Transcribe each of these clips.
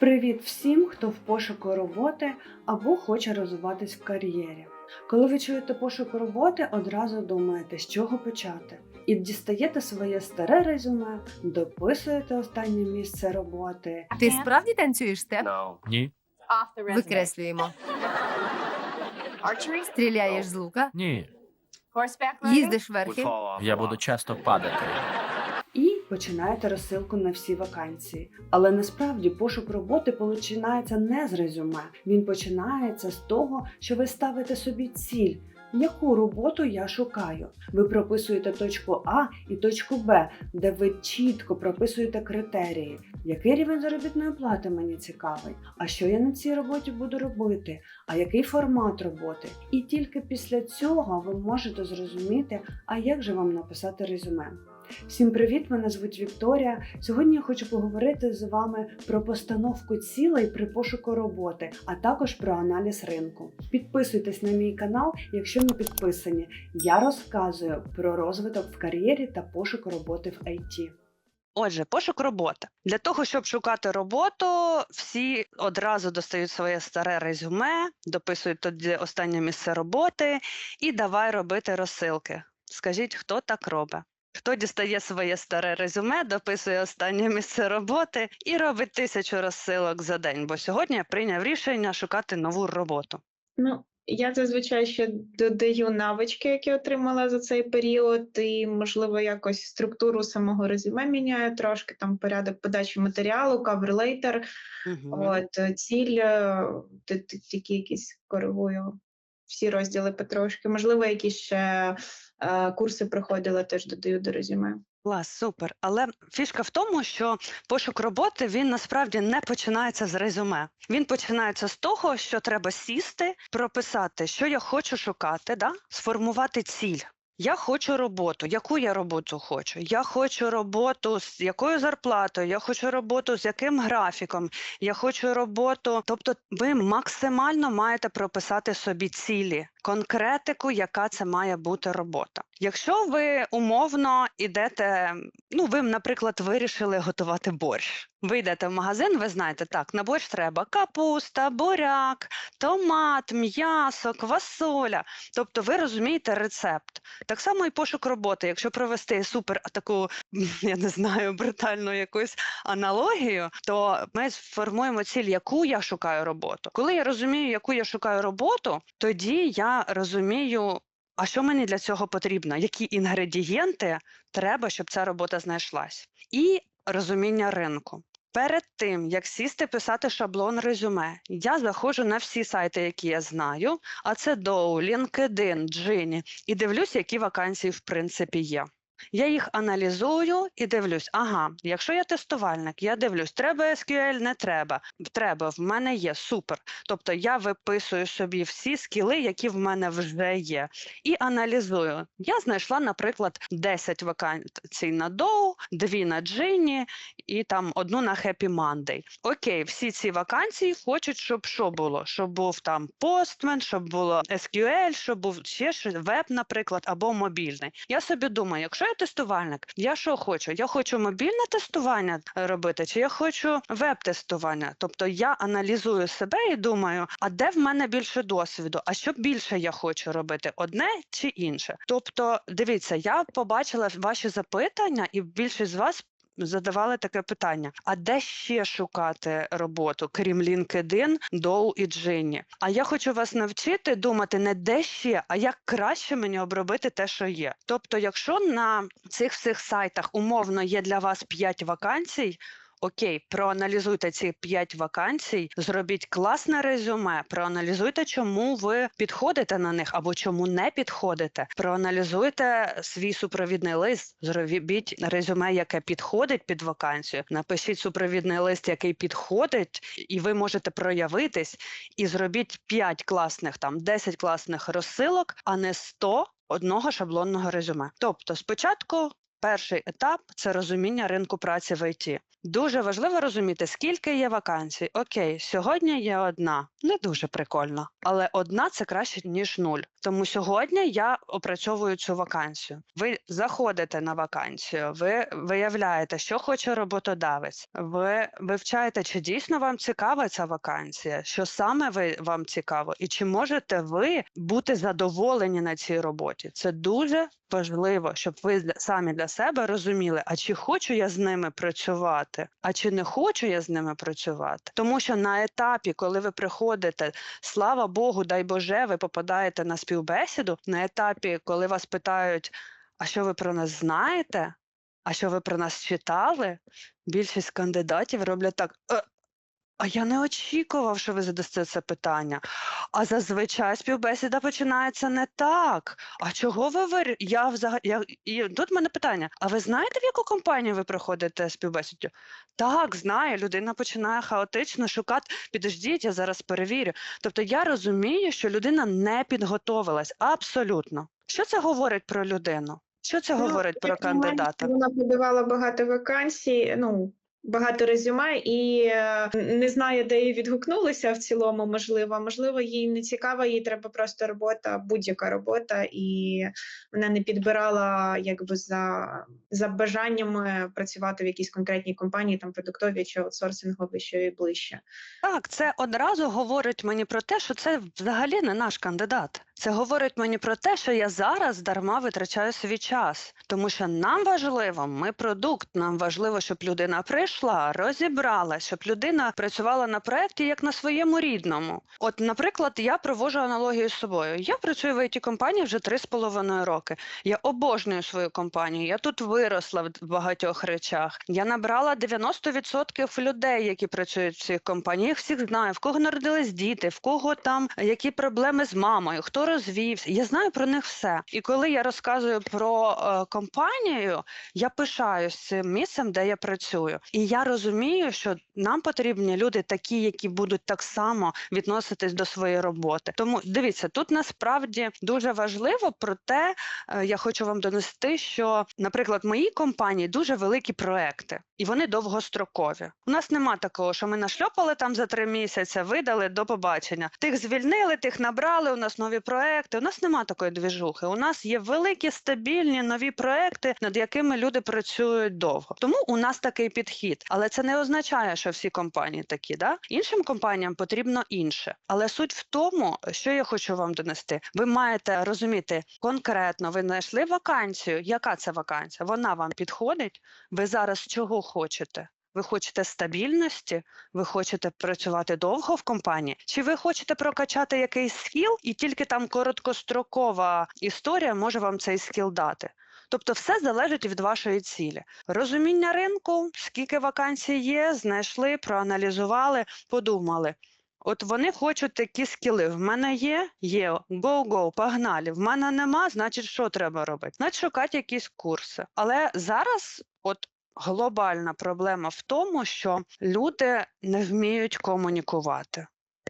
Привіт всім, хто в пошуку роботи або хоче розвиватись в кар'єрі. Коли ви чуєте пошук роботи, одразу думаєте, з чого почати. І дістаєте своє старе резюме, дописуєте останнє місце роботи. Ти справді танцюєш степ? Ні, Викреслюємо. Стріляєш з лука, ні. їздиш верхи. Я буду часто падати. Починаєте розсилку на всі вакансії. Але насправді пошук роботи починається не з резюме. Він починається з того, що ви ставите собі ціль. Яку роботу я шукаю? Ви прописуєте точку А і точку Б, де ви чітко прописуєте критерії, який рівень заробітної плати мені цікавий, а що я на цій роботі буду робити, а який формат роботи. І тільки після цього ви можете зрозуміти, а як же вам написати резюме. Всім привіт! Мене звуть Вікторія. Сьогодні я хочу поговорити з вами про постановку цілей при пошуку роботи, а також про аналіз ринку. Підписуйтесь на мій канал, якщо не підписані. Я розказую про розвиток в кар'єрі та пошук роботи в IT. Отже, пошук роботи. Для того, щоб шукати роботу, всі одразу достають своє старе резюме, дописують тоді останнє місце роботи і давай робити розсилки. Скажіть, хто так робить? Хто дістає своє старе резюме, дописує останнє місце роботи і робить тисячу розсилок за день, бо сьогодні я прийняв рішення шукати нову роботу. Ну, я зазвичай ще додаю навички, які отримала за цей період, і, можливо, якось структуру самого резюме міняю трошки, там порядок подачі матеріалу, letter, Мгм. от, ціль, е, такі якісь коригую всі розділи потрошки. Можливо, якісь ще е, курси проходила, теж додаю до резюме. Клас, супер. Але фішка в тому, що пошук роботи він насправді не починається з резюме. Він починається з того, що треба сісти, прописати, що я хочу шукати, да? сформувати ціль. Я хочу роботу. Яку я роботу хочу? Я хочу роботу з якою зарплатою, я хочу роботу з яким графіком, я хочу роботу. Тобто, ви максимально маєте прописати собі цілі, конкретику, яка це має бути робота. Якщо ви умовно ідете, ну ви, наприклад, вирішили готувати борщ. Ви йдете в магазин, ви знаєте, так, на борщ треба капуста, буряк, томат, м'ясо, квасоля. Тобто ви розумієте рецепт. Так само і пошук роботи. Якщо провести супер таку, я не знаю, брутальну якусь аналогію, то ми сформуємо ціль, яку я шукаю роботу. Коли я розумію, яку я шукаю роботу, тоді я розумію. А що мені для цього потрібно? Які інгредієнти треба, щоб ця робота знайшлась? І розуміння ринку. Перед тим як сісти писати шаблон резюме, я заходжу на всі сайти, які я знаю, а це Dow, LinkedIn, Джині, і дивлюсь, які вакансії в принципі є. Я їх аналізую і дивлюсь, ага, якщо я тестувальник, я дивлюсь, треба SQL, не треба. Треба, в мене є, супер. Тобто я виписую собі всі скіли, які в мене вже є, і аналізую. Я знайшла, наприклад, 10 вакансій на Dow, 2 на Gini і там одну на Happy Monday. Окей, всі ці вакансії хочуть, щоб що було? Щоб був там постмен, щоб було SQL, щоб був ще веб, наприклад, або мобільний. Я собі думаю, якщо тестувальник, я що хочу? Я хочу мобільне тестування робити, чи я хочу веб-тестування? Тобто я аналізую себе і думаю, а де в мене більше досвіду? А що більше я хочу робити? Одне чи інше? Тобто, дивіться, я побачила ваші запитання, і більшість з вас задавали таке питання: а де ще шукати роботу, крім LinkedIn, Доу і Джині? А я хочу вас навчити думати не де ще, а як краще мені обробити те, що є. Тобто, якщо на цих всіх сайтах умовно є для вас 5 вакансій. Окей, проаналізуйте ці 5 вакансій, зробіть класне резюме, проаналізуйте, чому ви підходите на них або чому не підходите. Проаналізуйте свій супровідний лист, зробіть резюме, яке підходить під вакансію. Напишіть супровідний лист, який підходить, і ви можете проявитись, і зробіть 5 класних, там 10 класних розсилок, а не 100 одного шаблонного резюме. Тобто, спочатку перший етап це розуміння ринку праці в ІТ. Дуже важливо розуміти, скільки є вакансій. Окей, сьогодні є одна, не дуже прикольно, але одна це краще ніж нуль. Тому сьогодні я опрацьовую цю вакансію. Ви заходите на вакансію, ви виявляєте, що хоче роботодавець. Ви вивчаєте, чи дійсно вам цікава ця вакансія, що саме ви вам цікаво, і чи можете ви бути задоволені на цій роботі. Це дуже важливо, щоб ви самі для себе розуміли, а чи хочу я з ними працювати, а чи не хочу я з ними працювати. Тому що на етапі, коли ви приходите, слава Богу, дай Боже, ви попадаєте на співбесіду. На етапі, коли вас питають, а що ви про нас знаєте? А що ви про нас читали? Більшість кандидатів роблять так. «Е, а я не очікував, що ви задасте це питання. А зазвичай співбесіда починається не так. А чого ви вир... Я взагалі я... і тут в мене питання: а ви знаєте, в яку компанію ви проходите співбесіду? Так, знаю. Людина починає хаотично шукати. Підождіть, я зараз перевірю. Тобто я розумію, що людина не підготовилась абсолютно. Що це говорить про людину? Що це Ну, говорить про кандидата? Вона подавала багато вакансій, ну багато резюме, і е, не знаю, де їй відгукнулися в цілому. Можливо, можливо, їй не цікава, їй треба просто робота, будь-яка робота, і вона не підбирала якби за, за бажаннями працювати в якійсь конкретній компанії, там продуктовій чи аутсорсинговій, що їй ближче. Так, це одразу говорить мені про те, що це взагалі не наш кандидат. Це говорить мені про те, що я зараз дарма витрачаю свій час, тому що нам важливо, ми продукт. Нам важливо, щоб людина прийшла, розібралась, щоб людина працювала на проєкті як на своєму рідному. От, наприклад, я провожу аналогію з собою. Я працюю в it компанії вже три з половиною роки. Я обожнюю свою компанію. Я тут виросла в багатьох речах. Я набрала 90% людей, які працюють в цих компаніях. Всіх знаю, в кого народились діти, в кого там які проблеми з мамою, хто розвівся. Я знаю про них все. І коли я розказую про е, компанію, я пишаюсь цим місцем, де я працюю. І я розумію, що нам потрібні люди такі, які будуть так само відноситись до своєї роботи. Тому дивіться, тут насправді дуже важливо про те, е, я хочу вам донести, що, наприклад, в моїй компанії дуже великі проекти, і вони довгострокові. У нас нема такого, що ми нашльопали там за три місяці, видали до побачення. Тих звільнили, тих набрали. У нас нові проекти. У нас нема такої двіжухи. У нас є великі стабільні нові проекти, над якими люди працюють довго. Тому у нас такий підхід, але це не означає, що всі компанії такі. Да? Іншим компаніям потрібно інше. Але суть в тому, що я хочу вам донести. Ви маєте розуміти конкретно, ви знайшли вакансію. Яка це вакансія? Вона вам підходить. Ви зараз чого хочете? Ви хочете стабільності, ви хочете працювати довго в компанії, чи ви хочете прокачати якийсь скіл, і тільки там короткострокова історія може вам цей скіл дати. Тобто все залежить від вашої цілі. Розуміння ринку, скільки вакансій є, знайшли, проаналізували, подумали. От вони хочуть такі скіли. В мене є, є, go-go, погнали. В мене нема, значить, що треба робити? Значить, шукати якісь курси. Але зараз, от глобальна проблема в тому, що люди не вміють комунікувати.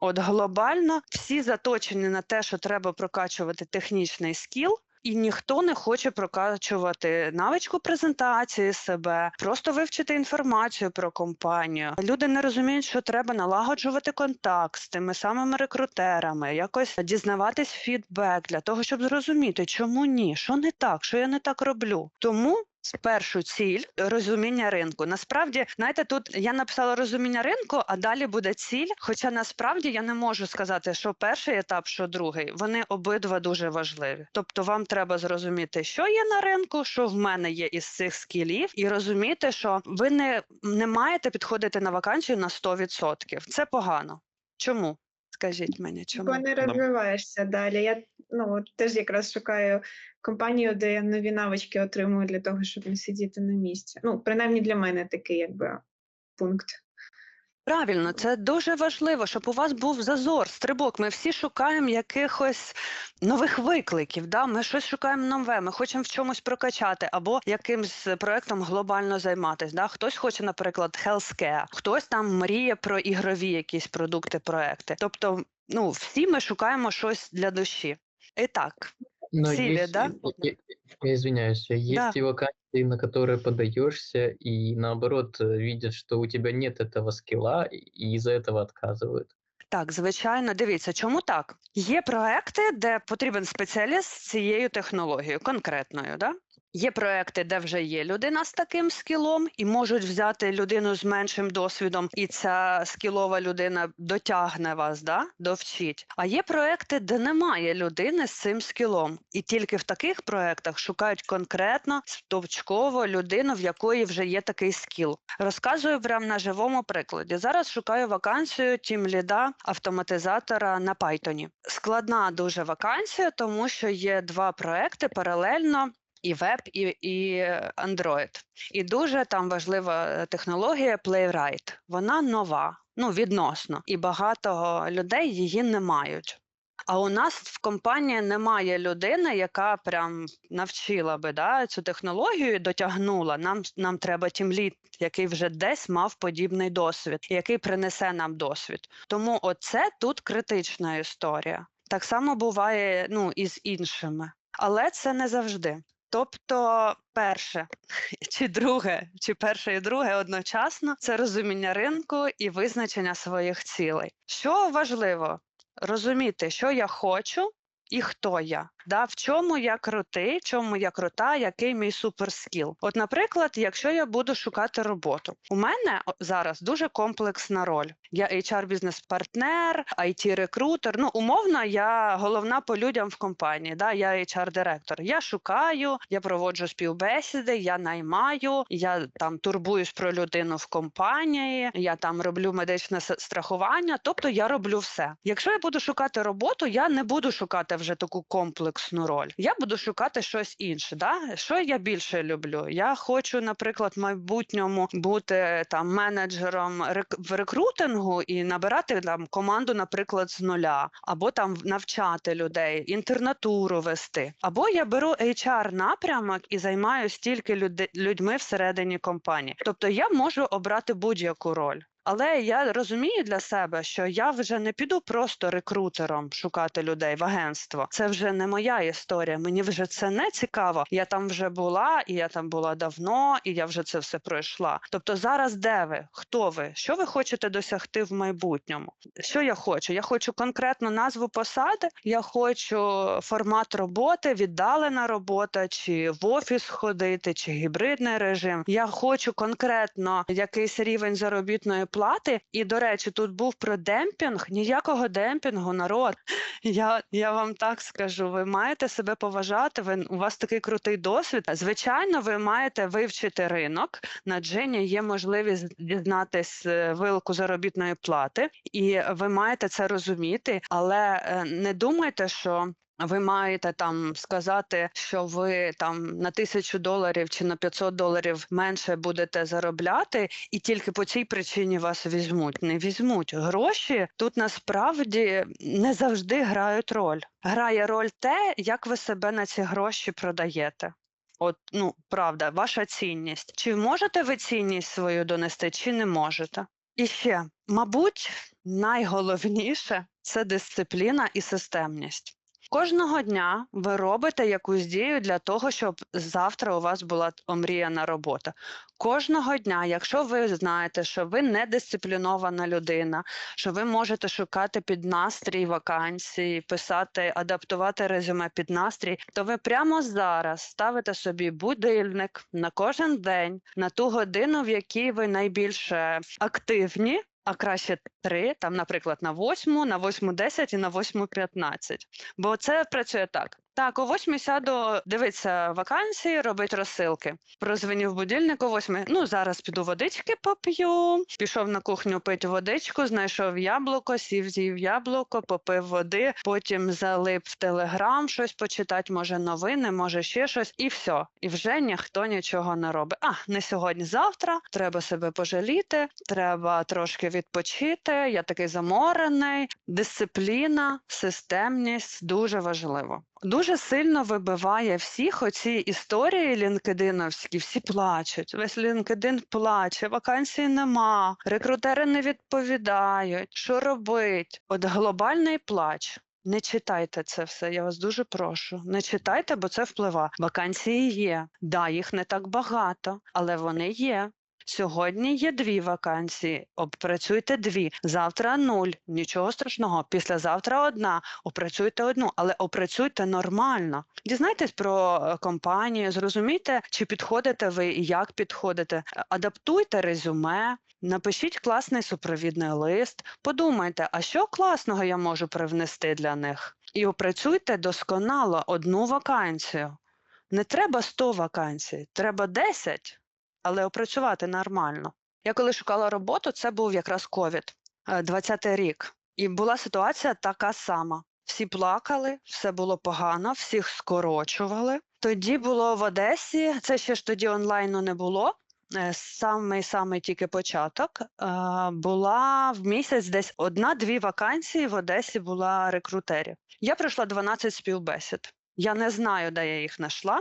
От глобально всі заточені на те, що треба прокачувати технічний скіл, і ніхто не хоче прокачувати навичку презентації себе, просто вивчити інформацію про компанію. Люди не розуміють, що треба налагоджувати контакт з тими самими рекрутерами, якось дізнаватись фідбек для того, щоб зрозуміти, чому ні, що не так, що я не так роблю. Тому Першу ціль розуміння ринку. Насправді, знаєте, тут я написала розуміння ринку, а далі буде ціль. Хоча насправді я не можу сказати, що перший етап, що другий, вони обидва дуже важливі. Тобто, вам треба зрозуміти, що є на ринку, що в мене є із цих скілів, і розуміти, що ви не, не маєте підходити на вакансію на 100%. Це погано. Чому? Скажіть мені, чому? Бо не розвиваєшся далі. Я ну теж якраз шукаю компанію, де я нові навички отримую для того, щоб не сидіти на місці. Ну, принаймні для мене такий якби пункт. Правильно, це дуже важливо, щоб у вас був зазор, стрибок. Ми всі шукаємо якихось нових викликів. Да? Ми щось шукаємо нове, ми хочемо в чомусь прокачати або якимсь проектом глобально займатися. Да? Хтось хоче, наприклад, healthcare, хтось там мріє про ігрові якісь продукти, проекти. Тобто, ну всі ми шукаємо щось для душі. І так, Но Силе, есть, да? э, я, я извиняюсь, а есть Да. и вакансии, на которые подаешься, и наоборот э, видят, что у тебя нет этого скилла, и из-за этого отказывают. Так, звичайно, дивіться, чому так? Є проекти, де потрібен спеціаліст з цією технологією, конкретною, да? Є проекти, де вже є людина з таким скілом, і можуть взяти людину з меншим досвідом, і ця скілова людина дотягне вас, да? довчить. А є проекти, де немає людини з цим скілом, і тільки в таких проектах шукають конкретно стовчково людину, в якої вже є такий скіл. Розказую прямо на живому прикладі. Зараз шукаю вакансію тімліда автоматизатора на Python. Складна дуже вакансія, тому що є два проекти паралельно. І веб, і, і Android. І дуже там важлива е, технологія Playwright. Вона нова, ну відносно, і багато людей її не мають. А у нас в компанії немає людини, яка прям навчила би да, цю технологію дотягнула. Нам, нам треба тімліт, який вже десь мав подібний досвід, який принесе нам досвід. Тому оце тут критична історія. Так само буває ну, і з іншими. Але це не завжди. Тобто, перше чи друге, чи перше і друге одночасно це розуміння ринку і визначення своїх цілей. Що важливо? Розуміти, що я хочу і хто я. Да, в чому я крутий, чому я крута, який мій суперскіл. От, наприклад, якщо я буду шукати роботу, у мене зараз дуже комплексна роль. Я HR-бізнес-партнер, IT-рекрутер. Ну, умовно, я головна по людям в компанії. Да? Я HR-директор. Я шукаю, я проводжу співбесіди, я наймаю, я там турбуюсь про людину в компанії, я там роблю медичне страхування. Тобто я роблю все. Якщо я буду шукати роботу, я не буду шукати вже таку комплексну роль. Я буду шукати щось інше. Да? Що я більше люблю? Я хочу, наприклад, в майбутньому бути там менеджером рек- в рекрутингу і набирати там команду, наприклад, з нуля, або там навчати людей, інтернатуру вести. Або я беру HR напрямок і займаюся тільки люди- людьми всередині компанії. Тобто я можу обрати будь-яку роль. Але я розумію для себе, що я вже не піду просто рекрутером шукати людей в агентство. Це вже не моя історія. Мені вже це не цікаво. Я там вже була, і я там була давно, і я вже це все пройшла. Тобто, зараз де ви? Хто ви? Що ви хочете досягти в майбутньому? Що я хочу? Я хочу конкретну назву посади. Я хочу формат роботи, віддалена робота, чи в офіс ходити, чи гібридний режим. Я хочу конкретно якийсь рівень заробітної плати. І до речі, тут був про демпінг. Ніякого демпінгу, народ. Я, я вам так скажу. Ви маєте себе поважати. Ви у вас такий крутий досвід. Звичайно, ви маєте вивчити ринок. На Джині є можливість дізнатись е, вилку заробітної плати, і ви маєте це розуміти, але е, не думайте, що. Ви маєте там сказати, що ви там на тисячу доларів чи на 500 доларів менше будете заробляти, і тільки по цій причині вас візьмуть. Не візьмуть гроші. Тут насправді не завжди грають роль. Грає роль те, як ви себе на ці гроші продаєте. От, ну правда, ваша цінність. Чи можете ви цінність свою донести, чи не можете? І ще, мабуть, найголовніше це дисципліна і системність. Кожного дня ви робите якусь дію для того, щоб завтра у вас була омріяна робота. Кожного дня, якщо ви знаєте, що ви не дисциплінована людина, що ви можете шукати під настрій вакансії, писати, адаптувати резюме під настрій, то ви прямо зараз ставите собі будильник на кожен день, на ту годину, в якій ви найбільше активні. А краще три, там, наприклад, на восьму, на восьму десять і на восьму п'ятнадцять. Бо це працює так. Так, о восьмій сяду дивиться вакансії, робить розсилки. Прозвенів будильник о восьмій. Ну, зараз піду водички поп'ю. Пішов на кухню пити водичку, знайшов яблуко, сів з'їв яблуко, попив води, потім залип в телеграм, щось почитати, може новини, може ще щось, і все. І вже ніхто нічого не робить. А, не сьогодні, завтра. Треба себе пожаліти, треба трошки відпочити. Я такий заморений. Дисципліна, системність дуже важливо. Дуже сильно вибиває всіх оці історії лінкединовські, всі плачуть. Весь LinkedIn плаче, вакансій нема, рекрутери не відповідають. Що робить? От глобальний плач. Не читайте це все, я вас дуже прошу. Не читайте, бо це впливає. Вакансії є. Да, їх не так багато, але вони є. Сьогодні є дві вакансії. Опрацюйте дві. Завтра нуль. Нічого страшного. Післязавтра одна. Опрацюйте одну, але опрацюйте нормально. Дізнайтесь про е, компанію, зрозумійте, чи підходите ви і як підходите. Е, Адаптуйте резюме. Напишіть класний супровідний лист, подумайте, а що класного я можу привнести для них? І опрацюйте досконало одну вакансію. Не треба 100 вакансій, треба 10, але опрацювати нормально. Я коли шукала роботу, це був якраз ковід, 20-й рік. І була ситуація така сама. Всі плакали, все було погано, всіх скорочували. Тоді було в Одесі, це ще ж тоді онлайну не було. е, Самий самий тільки початок. е, Була в місяць десь одна-дві вакансії в Одесі була рекрутерів. Я пройшла 12 співбесід. Я не знаю, де я їх знайшла,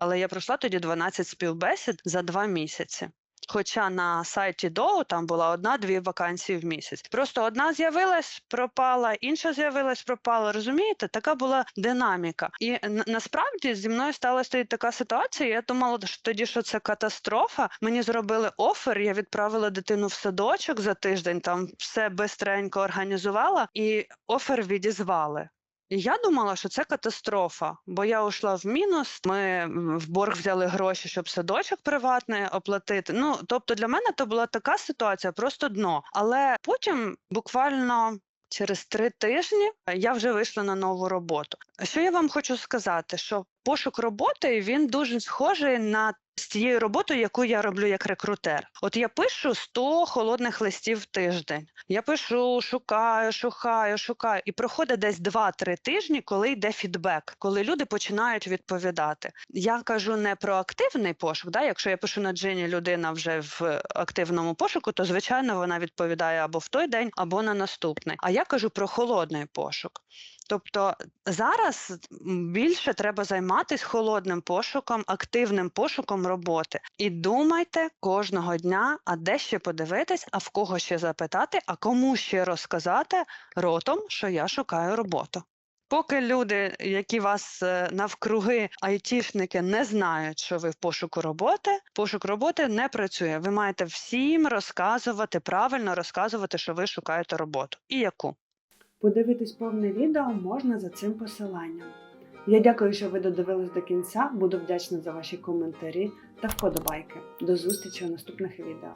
але я пройшла тоді 12 співбесід за два місяці. Хоча на сайті ДОУ там була одна-дві вакансії в місяць. Просто одна з'явилась, пропала, інша з'явилась, пропала. Розумієте, така була динаміка. І насправді зі мною сталася така ситуація. Я думала, що тоді що це катастрофа. Мені зробили офер. Я відправила дитину в садочок за тиждень. Там все бистренько організувала, і офер відізвали. Я думала, що це катастрофа, бо я ушла в мінус. Ми в борг взяли гроші, щоб садочок приватний оплатити. Ну тобто для мене то була така ситуація, просто дно. Але потім буквально. Через три тижні е, я вже вийшла на нову роботу. Що я вам хочу сказати? Що пошук роботи він дуже схожий на з тією роботою, яку я роблю як рекрутер. От я пишу 100 холодних листів в тиждень. Я пишу, шукаю, шукаю, шукаю, і проходить десь 2-3 тижні, коли йде фідбек, коли люди починають відповідати. Я кажу не про активний пошук. Да? Якщо я пишу на джині людина вже в активному пошуку, то звичайно вона відповідає або в той день, або на наступний. А я кажу про холодний пошук. Тобто зараз більше треба займатися холодним пошуком, активним пошуком роботи. І думайте кожного дня, а де ще подивитись, а в кого ще запитати, а кому ще розказати ротом, що я шукаю роботу. Поки люди, які вас е, навкруги айтішники, не знають, що ви в пошуку роботи, пошук роботи не працює. Ви маєте всім розказувати, правильно розказувати, що ви шукаєте роботу. І яку. Подивитись повне відео можна за цим посиланням. Я дякую, що ви додивились до кінця. Буду вдячна за ваші коментарі та вподобайки. До зустрічі у наступних відео.